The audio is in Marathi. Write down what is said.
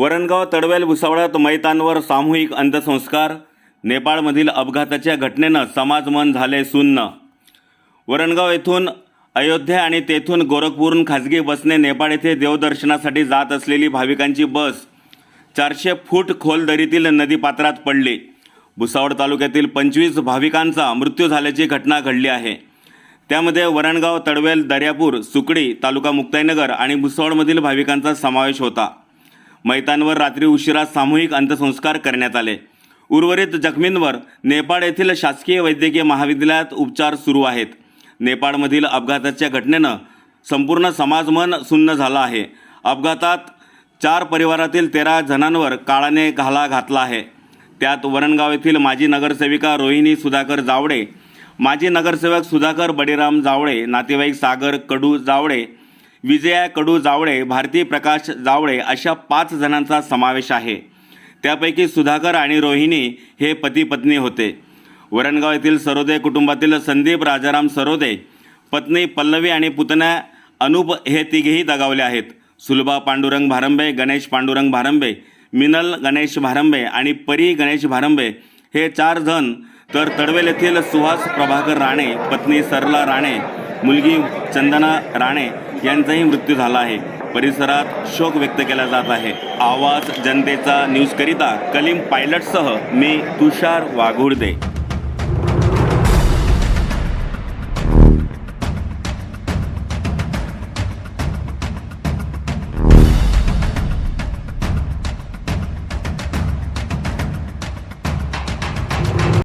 वरणगाव तडवेल भुसावळात मैतांवर सामूहिक अंत्यसंस्कार नेपाळमधील अपघाताच्या घटनेनं समाजमन झाले सुन्न. वरणगाव येथून अयोध्या आणि तेथून गोरखपूरून खाजगी बसने नेपाळ येथे देवदर्शनासाठी जात असलेली भाविकांची बस चारशे फूट खोल दरीतील नदीपात्रात पडली. भुसावळ तालुक्यातील पंचवीस भाविकांचा मृत्यू झाल्याची घटना घडली आहे. त्यामध्ये वरणगाव तडवेल दर्यापूर सुकडी तालुका मुक्ताईनगर आणि भुसावळमधील भाविकांचा समावेश होता. मैतांवर रात्री उशिरा सामूहिक अंत्यसंस्कार करण्यात आले. उर्वरित जखमींवर नेपाळ येथील शासकीय वैद्यकीय महाविद्यालयात उपचार सुरू आहेत. नेपाळमधील अपघाताच्या घटनेनं संपूर्ण समाजमन सुन्न झालं आहे. अपघातात चार परिवारातील तेरा जणांवर काळाने घाला घातला आहे. त्यात वरणगाव येथील माजी नगरसेविका रोहिणी सुधाकर जावडे माजी नगरसेवक सुधाकर बडीराम जावळे नातेवाईक सागर कडू जावळे विजया कडू जावळे भारती प्रकाश जावळे अशा पाच जणांचा समावेश आहे. त्यापैकी सुधाकर आणि रोहिणी हे पती पत्नी होते. वरणगाव येथील सरोदे कुटुंबातील संदीप राजाराम सरोदे पत्नी पल्लवी आणि पुतण्या अनुप हे तिघेही दगावले आहेत. सुलभा पांडुरंग भारंबे गणेश पांडुरंग भारंबे मिनल गणेश भारंबे आणि परी गणेश भारंबे हे चार जण. तर तडवेल येथील सुहास प्रभाकर राणे पत्नी सरला राणे मुलगी चंदना राणे यांचाही मृत्यू झाला आहे. परिसरात शोक व्यक्त केला जात आहे. आवाज जनतेचा न्यूजकरिता कलीम पायलटसह मी तुषार वाघुर्दे.